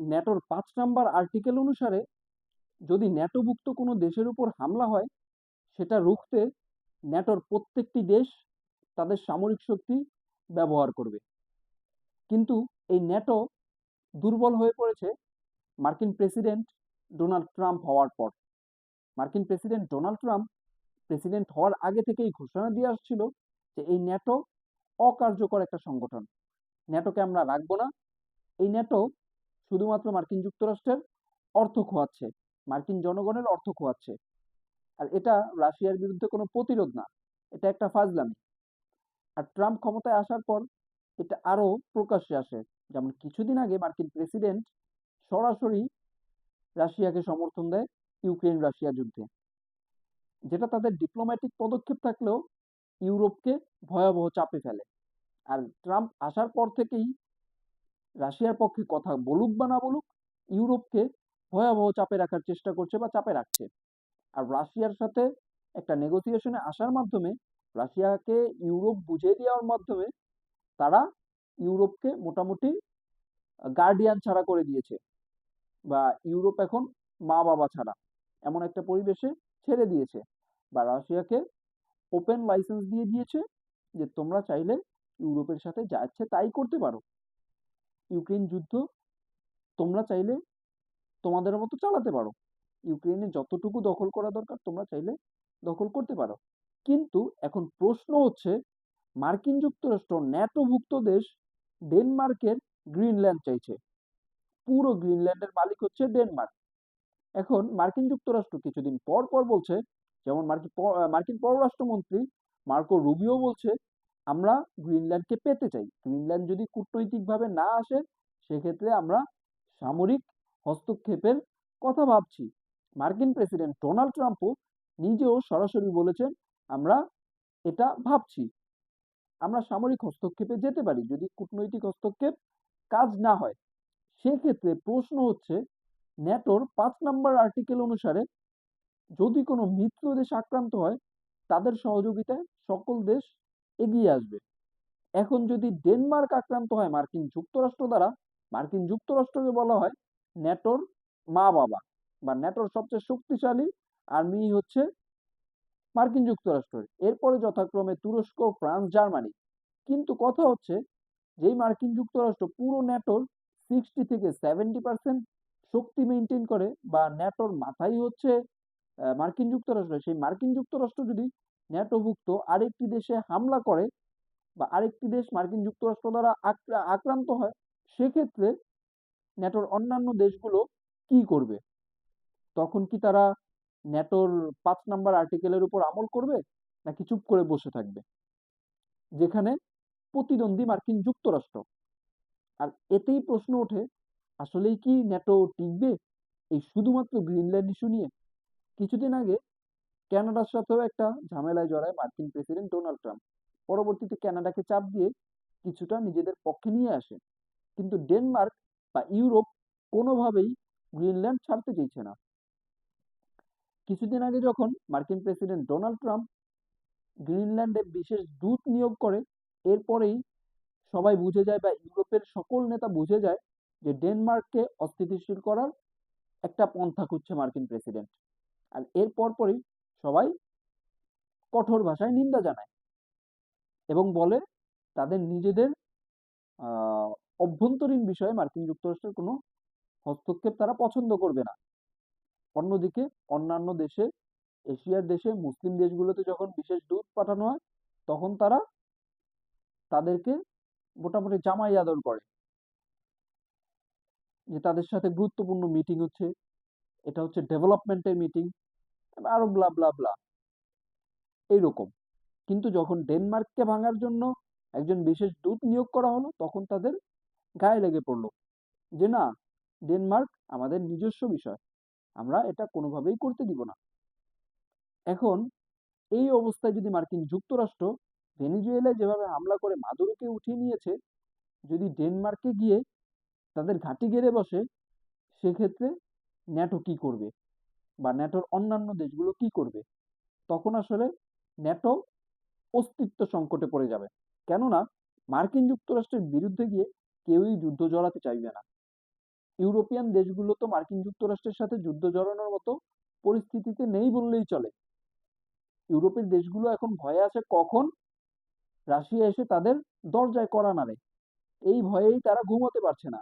ন্যাটোর পাঁচ number article অনুসারে যদি ন্যাটোভুক্ত কোনো দেশের উপর হামলা হয়, সেটা রুখতে ন্যাটোর প্রত্যেকটি দেশ তাদের সামরিক শক্তি ব্যবহার করবে। কিন্তু এই ন্যাটো দুর্বল হয়ে পড়েছে মার্কিন প্রেসিডেন্ট ডোনাল্ড ট্রাম্প হওয়ার পর। মার্কিন প্রেসিডেন্ট ডোনাল্ড ট্রাম্প প্রেসিডেন্ট হওয়ার আগে থেকেই ঘোষণা দিয়ে আসছিল যে এই ন্যাটো অকার্যকর একটা সংগঠন। ন্যাটোকে আমরা রাখব না। এই ন্যাটো শুধুমাত্র মার্কিন যুক্তরাষ্ট্রের অর্থ খোয়াচ্ছে, মার্কিন জনগণের অর্থ খোয়াচ্ছে। আর এটা রাশিয়ার বিরুদ্ধে কোনো প্রতিরোধ না, এটা একটা ফাজলামি। আর ট্রাম্প ক্ষমতায় আসার পর এটা আরও প্রকাশ্যে আসে। যেমন কিছুদিন আগে মার্কিন প্রেসিডেন্ট সরাসরি রাশিয়াকে সমর্থন দেয় ইউক্রেন রাশিয়া যুদ্ধে। যেটা তাদের ডিপ্লোম্যাটিক পদক্ষেপ থাকলেও ইউরোপকে ভয়াবহ চাপে ফেলে। আর ট্রাম্প আসার পর থেকেই রাশিয়ার পক্ষে কথা বলুক বা না বলুক, ইউরোপকে ভয়াবহ চাপে রাখার চেষ্টা করছে বা চাপে রাখছে। আর রাশিয়ার সাথে একটা নেগোসিয়েশনে আসার মাধ্যমে, রাশিয়াকে ইউরোপ বুঝিয়ে দেওয়ার মাধ্যমে তারা ইউরোপকে মোটামুটি গার্ডিয়ান ছাড়া করে দিয়েছে বা ইউরোপ এখন মা বাবা ছাড়া এমন একটা পরিবেশে ছেড়ে দিয়েছে বা রাশিয়াকে ওপেন লাইসেন্স দিয়ে দিয়েছে যে তোমরা চাইলে ইউরোপের সাথে যা ইচ্ছে তাই করতে পারো। ইউক্রেন যুদ্ধ তোমরা চাইলে তোমাদের মতো চালাতে পারো। ইউক্রেনে যতটুকু দখল করা দরকার, তোমরা চাইলে দখল করতে পারো। কিন্তু এখন প্রশ্ন হচ্ছে, মার্কিন যুক্তরাষ্ট্র ন্যাটোভুক্ত দেশ ডেনমার্কের গ্রিনল্যান্ড চাইছে। পুরো গ্রিনল্যান্ডের মালিক হচ্ছে ডেনমার্ক। এখন মার্কিন যুক্তরাষ্ট্র কিছুদিন পর পর বলছে, যেমন মার্কিন মার্কিন পররাষ্ট্রমন্ত্রী মার্কো রুবিও বলছে আমরা গ্রিনল্যান্ডকে পেতে চাই। গ্রিনল্যান্ড যদি কূটনৈতিকভাবে না আসে, সেক্ষেত্রে আমরা সামরিক হস্তক্ষেপের কথা ভাবছি। মার্কিন প্রেসিডেন্ট ডোনাল্ড ট্রাম্পও নিজেও সরাসরি বলেছেন, আমরা এটা ভাবছি। আমরা সামরিক হস্তক্ষেপে যেতে পারি, যদি কূটনৈতিক হস্তক্ষেপ কাজ না হয়। সেক্ষেত্রে প্রশ্ন হচ্ছে, ন্যাটোর পাঁচ নাম্বার আর্টিকেল অনুসারে যদি কোনো মিত্র দেশ আক্রান্ত হয়, তাদের সহযোগিতায় সকল দেশ এগিয়ে আসবে। এখন যদি ডেনমার্ক আক্রান্ত হয় মার্কিন যুক্তরাষ্ট্র দ্বারা, মার্কিন যুক্তরাষ্ট্রকে বলা হয় ন্যাটোর মা বাবা বা ন্যাটোর সবচেয়ে শক্তিশালী আর্মি হচ্ছে মার্কিন যুক্তরাষ্ট্রের এরপরে যথাক্রমে তুরস্ক, ফ্রান্স, জার্মানি। কিন্তু কথা হচ্ছে যেই মার্কিন যুক্তরাষ্ট্র পুরো ন্যাটোর সিক্সটি থেকে সেভেন্টি পার্সেন্ট শক্তি মেনটেন করে বা ন্যাটোর মাথাই হচ্ছে মার্কিন যুক্তরাষ্ট্র, সেই মার্কিন যুক্তরাষ্ট্র যদি ন্যাটোভুক্ত আরেকটি দেশে হামলা করে বা আরেকটি দেশ মার্কিন যুক্তরাষ্ট্র দ্বারা আক্রান্ত হয়, সেক্ষেত্রে ন্যাটোর অন্যান্য দেশগুলো কি করবে? তখন কি তারা ন্যাটোর পাঁচ নাম্বার আর্টিকেলের উপর আমল করবে, নাকি চুপ করে বসে থাকবে? যেখানে প্রতিদ্বন্দ্বী মার্কিন যুক্তরাষ্ট্র। আর এতেই প্রশ্ন ওঠে, আসলেই কি ন্যাটো টিকবে এই শুধুমাত্র গ্রিনল্যান্ড ইস্যু নিয়ে? কিছুদিন আগে ক্যানাডার সাথেও একটা ঝামেলায় জড়ায় মার্কিন প্রেসিডেন্ট ডোনাল্ড ট্রাম্প। পরবর্তীতে ক্যানাডাকে চাপ দিয়ে কিছুটা নিজেদের পক্ষে নিয়ে আসে। কিন্তু ডেনমার্ক বা ইউরোপ কোনোভাবেই গ্রিনল্যান্ড ছাড়তে চাইছে না। কিছুদিন আগে যখন মার্কিন প্রেসিডেন্ট ডোনাল্ড ট্রাম্প গ্রিনল্যান্ডে বিশেষ দূত নিয়োগ করে, এরপরেই সবাই বুঝে যায় বা ইউরোপের সকল নেতা বুঝে যায় যে ডেনমার্ককে অস্থিতিশীল করার একটা পন্থা খুঁজছে মার্কিন প্রেসিডেন্ট। আর এর পরপরই সবাই কঠোর ভাষায় নিন্দা জানায় এবং বলে তাদের নিজেদের অভ্যন্তরীণ বিষয়ে মার্কিন যুক্তরাষ্ট্রের কোনো হস্তক্ষেপ তারা পছন্দ করবে না। অন্যদিকে অন্যান্য দেশে, এশিয়ার দেশে মুসলিম দেশগুলোতে যখন বিশেষ দূত পাঠানো হয়, তখন তারা তাদেরকে মোটামুটি জামাই আদর করে। যে তাদের সাথে গুরুত্বপূর্ণ মিটিং হচ্ছে, এটা হচ্ছে ডেভেলপমেন্টের মিটিং আরও ব্লা ব্লা ব্লা এইরকম। কিন্তু যখন ডেনমার্ককে ভাঙার জন্য একজন বিশেষ দূত নিয়োগ করা হলো, তখন তাদের গায়ে লেগে পড়ল যে, না, ডেনমার্ক আমাদের নিজস্ব বিষয়। আমরা এটা কোনোভাবেই করতে দিব না। এখন এই অবস্থায় যদি মার্কিন যুক্তরাষ্ট্র ভেনিজুয়েলায় যেভাবে হামলা করে মাদুরোকে উঠিয়ে নিয়েছে, যদি ডেনমার্কে গিয়ে তাদের ঘাঁটি গেড়ে বসে, সেক্ষেত্রে ন্যাটো কি করবে? বা ন্যাটোর অন্যান্য দেশগুলো কি করবে? তখন আসলে ন্যাটো অস্তিত্ব সংকটে পড়ে যাবে। কেননা, মার্কিন যুক্তরাষ্ট্রের বিরুদ্ধে গিয়ে কেউই যুদ্ধ জড়াতে চাইবে না। ইউরোপিয়ান দেশগুলো তো মার্কিন যুক্তরাষ্ট্রের সাথে যুদ্ধ জড়ানোর মতো পরিস্থিতিতে নেই বললেই চলে। ইউরোপের দেশগুলো এখন ভয়ে আছে কখন রাশিয়া এসে তাদের দরজায় কড়া নাড়ে। এই ভয়েই তারা ঘুমোতে পারছে না।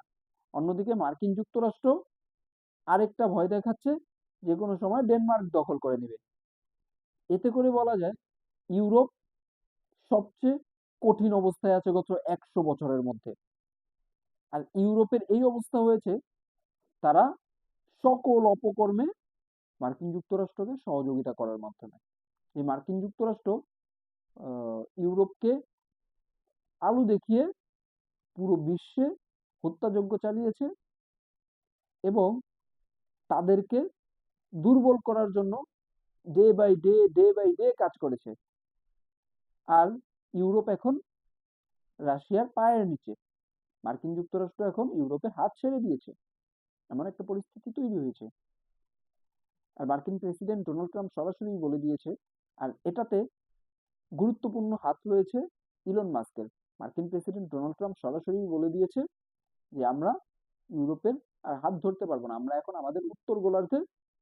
অন্যদিকে মার্কিন যুক্তরাষ্ট্র আরেকটা ভয় দেখাচ্ছে যে কোনো সময় ডেনমার্ক দখল করে নেবে। এতে করে বলা যায়, ইউরোপ সবচেয়ে কঠিন অবস্থায় আছে গত একশো বছরের মধ্যে। আর ইউরোপের এই অবস্থা হয়েছে, তারা সকল অপকর্মে মার্কিন যুক্তরাষ্ট্রকে সহযোগিতা করার মাধ্যমে। এই মার্কিন যুক্তরাষ্ট্র ইউরোপকে আলু দেখিয়ে পুরো বিশ্বে হত্যাযজ্ঞ চালিয়েছে এবং তাদেরকে দুর্বল করার জন্য day by day day by day কাজ করেছে। আর ইউরোপ এখন রাশিয়ার পায়ের নিচে। মার্কিন যুক্তরাষ্ট্র এখন ইউরোপের হাত ছেড়ে দিয়েছে। এমন একটা পরিস্থিতি তৈরি হয়েছে। আর মার্কিন প্রেসিডেন্ট ডোনাল্ড ট্রাম্প সরাসরি বলে দিয়েছে, আর এটাতে গুরুত্বপূর্ণ হাত রয়েছে ইলন মাস্কের। মার্কিন প্রেসিডেন্ট ডোনাল্ড ট্রাম্প সরাসরি বলে দিয়েছে যে, আমরা ইউরোপের আর হাত ধরতে পারব না। আমরা এখন আমাদের উত্তর গোলার্ধে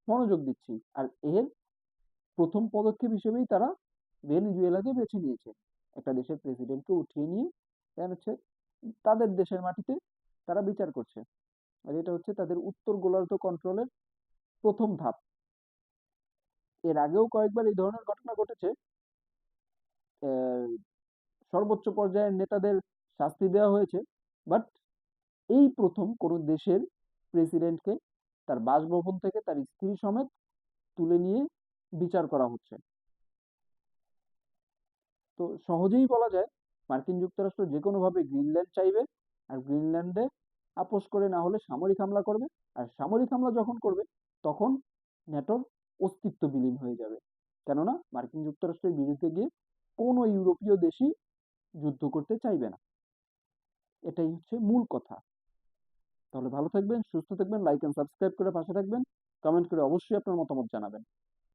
মনোযোগ দিচ্ছি। আর এর প্রথম পদক্ষেপ হিসেবেই তারা ভেনেজুয়েলাকে বেছে নিয়েছে। একটা দেশের প্রেসিডেন্টকে উঠিয়ে নিয়ে দেন হচ্ছে তাদের দেশের মাটিতে তারা বিচার করছে। আর এটা হচ্ছে তাদের উত্তর গোলার্ধ কন্ট্রোলের প্রথম ধাপ। এর আগেও কয়েকবার এই ধরনের ঘটনা ঘটেছে। সর্বোচ্চ পর্যায়ের নেতাদের শাস্তি দেওয়া হয়েছে। বাট এই প্রথম কোনো দেশের প্রেসিডেন্টকে তার বাসভবন থেকে তার স্ত্রী সমেত তুলে নিয়ে বিচার করা হচ্ছে। তো সহজেই বলা যায়, মার্কিন যুক্তরাষ্ট্র যে কোনোভাবে গ্রিনল্যান্ড চাইবে আর গ্রিনল্যান্ডে আপোষ করে না হলে সামরিক হামলা করবে আর সামরিক হামলা যখন করবে, তখন ন্যাটোর অস্তিত্ব বিলীন হয়ে যাবে। কেননা মার্কিন যুক্তরাষ্ট্রের বিরুদ্ধে গিয়ে কোনো ইউরোপীয় দেশই যুদ্ধ করতে চাইবে না। এটাই হচ্ছে মূল কথা। তাহলে ভালো থাকবেন, সুস্থ থাকবেন লাইক এন্ড সাবস্ক্রাইব করে পাশে থাকবেন। কমেন্ট করে অবশ্যই আপনার মতামত জানাবেন।